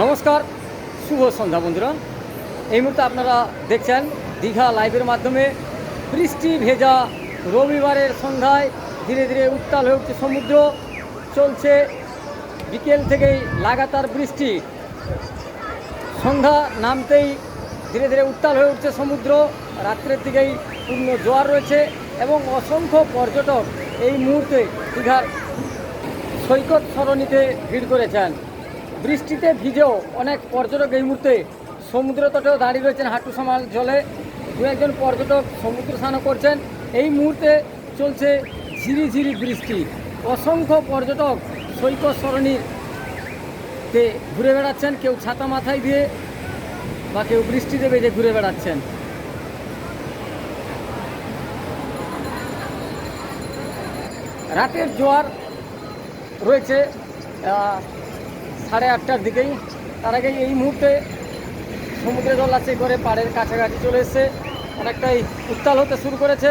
নমস্কার, শুভ সন্ধ্যা বন্ধুরা। এই মুহূর্তে আপনারা দেখছেন দীঘা লাইভের মাধ্যমে বৃষ্টি ভেজা রবিবারের সন্ধ্যায় ধীরে ধীরে উত্তাল হয়ে উঠছে সমুদ্র। চলছে বিকেল থেকেই লাগাতার বৃষ্টি। সন্ধ্যা নামতেই ধীরে ধীরে উত্তাল হয়ে উঠছে সমুদ্র। রাত্রের দিকেই পূর্ণ জোয়ার রয়েছে এবং অসংখ্য পর্যটক এই মুহূর্তে দীঘার সৈকত সরণিতে ভিড় করেছেন। বৃষ্টিতে ভিজেও অনেক পর্যটক এই মুহূর্তে সমুদ্র তটেও দাঁড়িয়ে রয়েছেন হাঁটু সমাল জলে। দু একজন পর্যটক সমুদ্র স্নানও করছেন। এই মুহূর্তে চলছে ঝিরি ঝিরি বৃষ্টি। অসংখ্য পর্যটক সৈকত সরণিতে ঘুরে বেড়াচ্ছেন। কেউ ছাতা মাথায় দিয়ে বা কেউ বৃষ্টিতে বেজে ঘুরে বেড়াচ্ছেন। রাতের জোয়ার রয়েছে। সাড়ে আটটার দিকেই। তার আগে এই মুহূর্তে সমুদ্রে জল আছে করে পাড়ের কাছাকাছি চলে এসছে। অনেকটাই উত্তাল হতে শুরু করেছে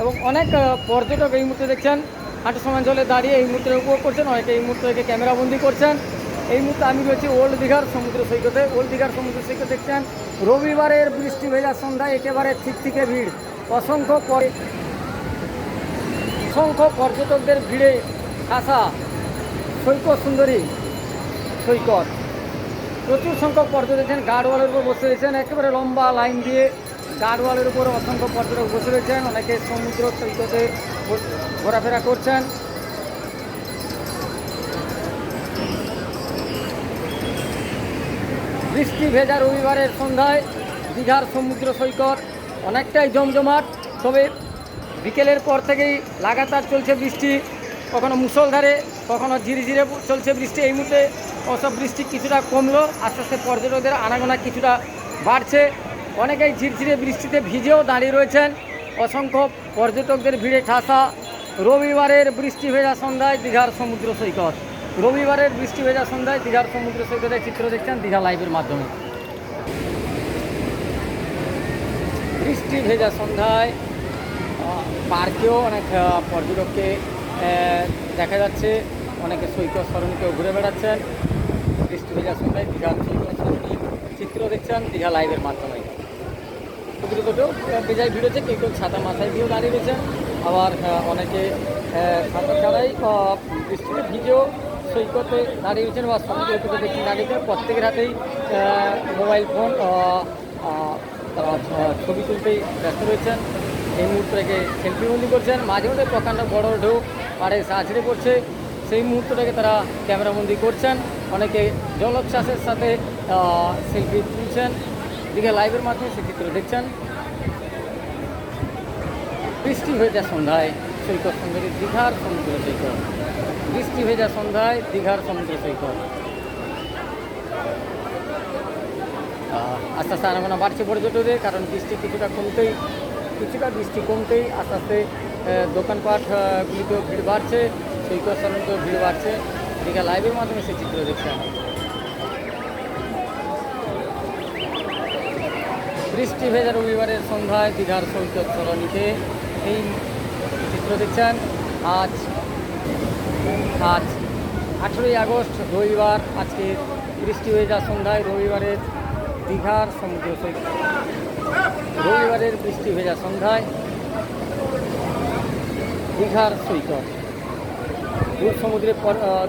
এবং অনেক পর্যটক এই মুহূর্তে দেখছেন, হাঁটু সমান জলে দাঁড়িয়ে এই মুহূর্তে উপভোগ করছেন, অনেকে এই মুহূর্তে ক্যামেরাবন্দি করছেন। এই মুহূর্তে আমি রয়েছি ওল্ড দীঘার সমুদ্র সৈকতে। ওল্ড দীঘার সমুদ্র সৈকত দেখছেন, রবিবারের বৃষ্টি ভেজা সন্ধ্যায় একেবারে ঠিক থেকে ভিড়। অসংখ্য অসংখ্য পর্যটকদের ভিড়ে আসা সৈকত সুন্দরী। সৈকত। প্রচুর সংখ্যক পর্যটক দেখছেন গার্ডওয়ালের উপর বসে রয়েছেন। একেবারে লম্বা লাইন দিয়ে গার্ডওয়ালের উপর অসংখ্য পর্যটক বসে রয়েছেন। অনেকে সমুদ্র সৈকতে ঘোরাফেরা করছেন। বৃষ্টি ভেজা রবিবারের সন্ধ্যায় দীঘার সমুদ্র সৈকত অনেকটাই জমজমাট, তবে বিকেলের পর থেকেই লাগাতার চলছে বৃষ্টি। কখনো মুষলধারে, কখনো ধীরে চলছে বৃষ্টি। এই মুহূর্তে ওসব বৃষ্টি কিছুটা কমলো, আস্তে আস্তে পর্যটকদের আনাগোনা কিছুটা বাড়ছে। অনেকেই ঝিরঝিরে বৃষ্টিতে ভিজেও দাঁড়িয়ে রয়েছেন। অসংখ্য পর্যটকদের ভিড়ে ঠাসা। রবিবারের বৃষ্টি ভেজা সন্ধ্যায় দীঘার সমুদ্র সৈকত। রবিবারের বৃষ্টি ভেজা সন্ধ্যায় দীঘার সমুদ্র সৈকতের চিত্র দেখছেন দীঘা লাইভের মাধ্যমে। বৃষ্টি ভেজা সন্ধ্যায় পার্কেও অনেক পর্যটককে দেখা যাচ্ছে। অনেকে সৈকত সরণিতেও ঘুরে বেড়াচ্ছেন। বৃষ্টি ভেজা সন্ধ্যায় দীঘার সৈকত সরণি চিত্র দেখছেন, দীঘা লাইভের মাধ্যমে। তটেও বেজায় ভিড় হচ্ছে কেউ কেউ ছাতা মাথায় দিয়েও দাঁড়িয়ে রয়েছেন। আবার অনেকে ছাতা ছাড়াই বৃষ্টিতে ভিজেও সৈকতে দাঁড়িয়ে রয়েছেন বা সমুদ্র তটে দেখছেন দাঁড়িয়ে প্রত্যেকের হাতেই মোবাইল ফোন ছবি তুলতেই ব্যস্ত রয়েছেন। এই মুহূর্তটাকে সেলফি বন্দি করছেন। মাঝে মধ্যে প্রকাণ্ড বড় ঢেউ, পাড়ে সাঁচড়ে পড়ছে। সেই মুহূর্তটাকে তারা ক্যামেরাবন্দি করছেন। অনেকে জলোচ্ছ্বাসের সাথে সেলফি তুলছেন। দিকে লাইভের মাধ্যমে সে চিত্র দেখছেন। বৃষ্টি হয়ে যায় সন্ধ্যায়, সৈকত সুন্দরী দীঘার সমুদ্র সৈকত। বৃষ্টি ভেজা সন্ধ্যায় দীঘার সমুদ্র সৈকত। আস্তে আস্তে আনাগোনা বাড়ছে পর্যটকদের, কারণ বৃষ্টি কিছুটা কমতেই কিছুটা বৃষ্টি কমতেই আস্তে আস্তে আহ, দোকানপাট আহ, গুলিতেও ভিড় বাড়ছে সৈকত সরণিতেও ভিড় বাড়ছে। দীঘা লাইভের মাধ্যমে সে চিত্র দেখছেন বৃষ্টি ভেজা রবিবারের সন্ধ্যায় দীঘার সৈকত সরণিতে এই চিত্র দেখছেন। আজ আজ আঠেরোই আগস্ট রবিবার আজকে বৃষ্টি হয়ে ভেজা সন্ধ্যায় রবিবারের দীঘার সমুদ্র সৈকত। রবিবারের বৃষ্টি ভেজা সন্ধ্যায় দীঘার সৈকত। দূর সমুদ্রে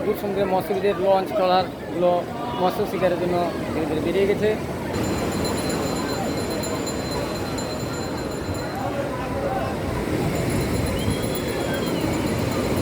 দূর সমুদ্রে মৎস্যবিদের লঞ্চ, ট্রলারগুলো মৎস্য শিকারের জন্য ধীরে ধীরে বেরিয়ে গেছে।